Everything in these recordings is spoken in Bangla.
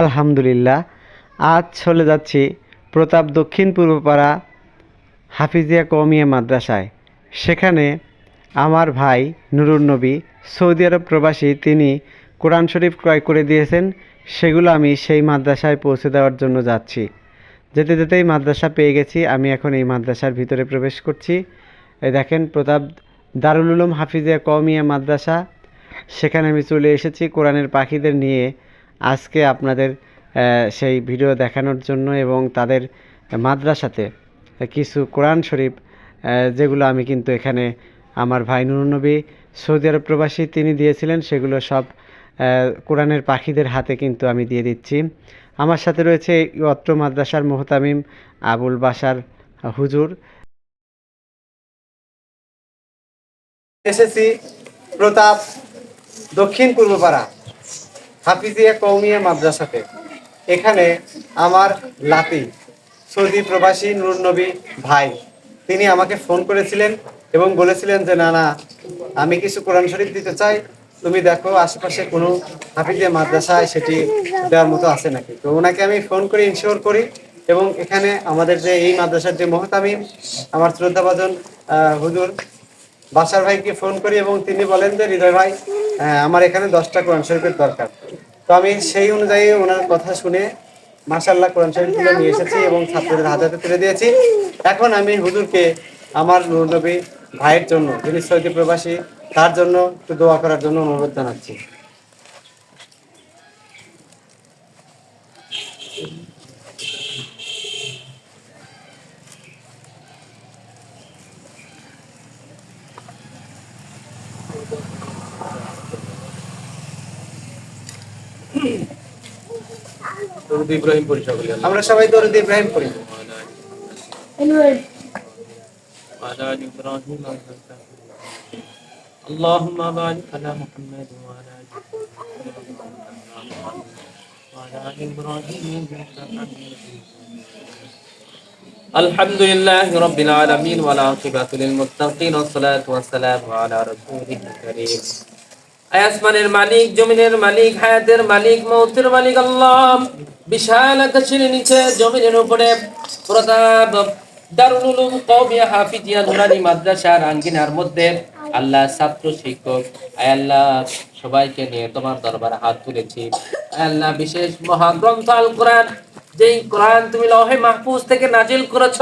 আলহামদুলিল্লাহ। আজ চলে যাচ্ছি প্রতাপ দক্ষিণ পূর্বপাড়া হাফিজিয়া কৌমিয়া মাদ্রাসায়। সেখানে আমার ভাই নুরুন নবী, সৌদি আরব প্রবাসী, তিনি কোরআন শরীফ ক্রয় করে দিয়েছেন, সেগুলো আমি সেই মাদ্রাসায় পৌঁছে দেওয়ার জন্য যাচ্ছি। যেতে যেতেই মাদ্রাসা পেয়ে গেছি, আমি এখন এই মাদ্রাসার ভিতরে প্রবেশ করছি। এই দেখেন প্রতাপ দারুল উলুম হাফিজিয়া কৌমিয়া মাদ্রাসা। সেখানে আমি চলে এসেছি কোরআনের পাখিদের নিয়ে আজকে আপনাদের সেই ভিডিও দেখানোর জন্য এবং তাদের মাদ্রাসাতে কিছু কোরআন শরীফ যেগুলো আমি কিন্তু এখানে আমার ভাই নুরনবী সৌদি আরব প্রবাসী তিনি দিয়েছিলেন, সেগুলো সব কোরআনের পাখিদের হাতে কিন্তু আমি দিয়ে দিচ্ছি। আমার সাথে রয়েছে অত্র মাদ্রাসার মোহতামিম আবুল বাসার হুজুর। এসেছি প্রতাপ দক্ষিণ পূর্বপাড়া হাফিজিয়া কৌমিয়া মাদ্রাসাতে। এখানে আমার লাতি, সৌদি প্রবাসী নূরনবী ভাই, তিনি আমাকে ফোন করেছিলেন এবং বলেছিলেন যে, না না, আমি কিছু কোরআন শরীফ দিতে চাই। তুমি দেখো আশেপাশে কোনো হাফিজিয়া মাদ্রাসায় সেটি দেওয়ার মতো আছে নাকি? তো ওনাকে আমি ফোন করে, ইনশিওর করি এবং এখানে আমাদের যে এই মাদ্রাসার যে মহতামিম, আমার শ্রদ্ধাভাজন হুজুর বাসার ভাইকে ফোন করি এবং তিনি বলেন যে, হৃদয় ভাই আমার এখানে দশটা কোরআন শরীফের দরকার। তো আমি সেই অনুযায়ী ওনার কথা শুনে মার্শাল্লাহ কোরআন শরীফগুলো নিয়ে এসেছি এবং ছাত্রদের হাজাতে তুলে দিয়েছি। এখন আমি হুজুরকে আমার নবী ভাইয়ের জন্য, যিনি সৌদি প্রবাসী, তার জন্য একটু দোয়া করার জন্য অনুরোধ জানাচ্ছি। দরুদ ইব্রাহিম পড়ি সকলে আমরা সবাই দরুদ ইব্রাহিম করি وعلى آل إبراهيم إنك حميد مجيد. اللهم بارك على محمد وعلى آل محمد وعلى آل إبراهيم إنك حميد مجيد. الحمد لله رب العالمين والعاقبة للمتقين والصلاة والسلام على رسوله الكريم আয় আসমানের মালিক, জমিনের মালিক, হায়াতের মালিক, মৌতের মালিক, আল্লাহ। বিশাল আকাশের নিচে, জমিনের উপরে প্রতাপ। দারুল উলুম কওমিয়া, হাফিজিয়া, নুরানি, মাদ্রাসার আঙ্গিনার মধ্যে আল্লাহ ছাত্র, শিক্ষক আল্লাহ, সবাইকে নিয়ে তোমার দরবারে হাত তুলেছি। আল্লাহ, বিশেষ মহাগ্রন্থ আল কোরআন, যেই কোরআন তুমি লহে মাহফুজ থেকে নাজিল করেছ,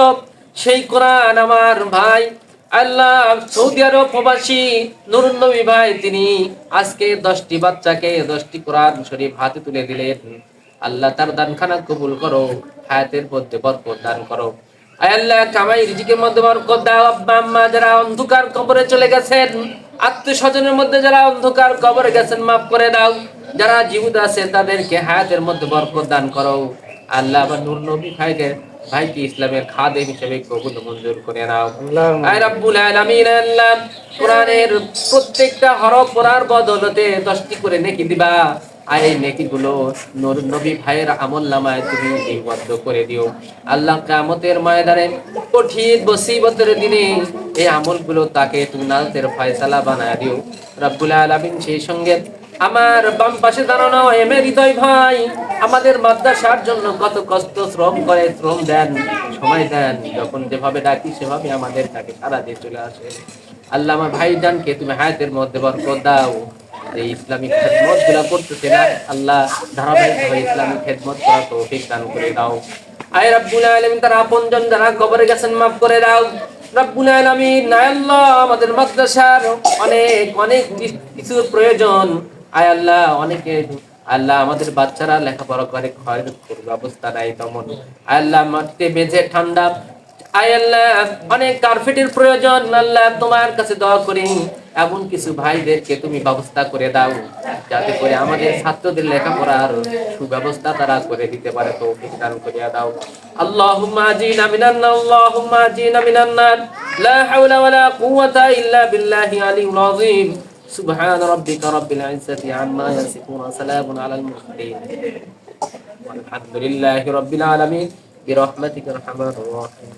সেই কোরআন আমার ভাই আল্লাহ, সৌদি আরব প্রবাসী নবী ভাই, তিনি আজকে দশটি বাচ্চাকে, দশটি কোরআন শরীফ হাতে তুলে দিলেন। আল্লাহ তার দানখানা কবুল করো, হায়াতের মধ্যে বরকত দান করো। আল্লাহ, কামাই রিজিকের মধ্যে বরকত দাও। আব্বা, আম্মা যারা অন্ধকার কবরে চলে গেছেন আত্মীয় স্বজনের মধ্যে যারা অন্ধকার কবরে গেছেন, মাফ করে দাও। যারা জীবিত আছে, তাদেরকে হায়াতের মধ্যে বরকত দান করো। আল্লাহ আবার নূর নবী ভাইকে ভাইকে ইসলামের খাদেম হিসেবে কবুল মঞ্জুর করে নাও। আয় রাব্বুল আলামিন আল্লাহ কোরআনের প্রত্যেকটা হরফ পড়ার বদলতে দশটি করে নেকি দিবা। আর এই নেকিগুলো নূর নবী ভাইয়ের আমল নামায় তুমি লিপিবদ্ধ করে দিও। আল্লাহ কিয়ামতের ময়দানে কঠিন মুসিবতের দিনে এই আমলগুলো তাকে তুমি নাজের ফয়সালা বানায় দিও। রাব্বুল আলামিন সেই সঙ্গে আমার বাম পাশে দাঁড়ানো এম হৃদয় ভাই, আমাদের মাদ্রাসার জন্য কত কষ্ট শ্রম করে, শ্রম দেন, সময় দেন, যখন যেভাবে ডাকি সেভাবে আমাদের তাকে সারা দিয়ে চলে আসে। আল্লাহ আমার ভাইজানকে তুমি হায়াতের মধ্যে বরকত দাও। যে ইসলামিক খেদমতগুলা করতেছে না, আল্লাহ ধারাবাহিকভাবে ইসলামিক খেদমত করা তৌফিক দান করে দাও। আয় রাব্বুল আলামিন, তার আপনজন যারা কবরে গেছেন, মাফ করে দাও। রাব্বুল আলামিন আল্লাহ, আমাদের মাদ্রাসার অনেক অনেক কিছুর প্রয়োজন। আয় আল্লাহ, অনেকে আল্লাহ আমাদের বাচ্চারা লেখাপড়া করে খয়ের ব্যবস্থা নাই তেমন। আল্লাহ, মাটিতে বেজে ঠান্ডা। আয় আল্লাহ, অনেক কার্পেটের প্রয়োজন। আল্লাহ, তোমার কাছে দোয়া করি। এমন কিছু ভাইদেরকে তুমি ব্যবস্থা করে দাও, যাতে করে আমাদের ছাত্রদের লেখাপড়ার সুব্যবস্থা তারা করে দিতে পারে তো দান করিয়া দাও। আল্লাহুম্মা আজিনা মিনান নার, আল্লাহুম্মা আজিনা মিনান লা হাওলা ওয়ালা কুওয়াতা ইল্লা বিল্লাহি আলিয়্যিল আযীম। سبحان ربك رب العزة عما يصفون وسلام على المرسلين. والحمد لله رب العالمين. برحمتك ارحم الراحمين.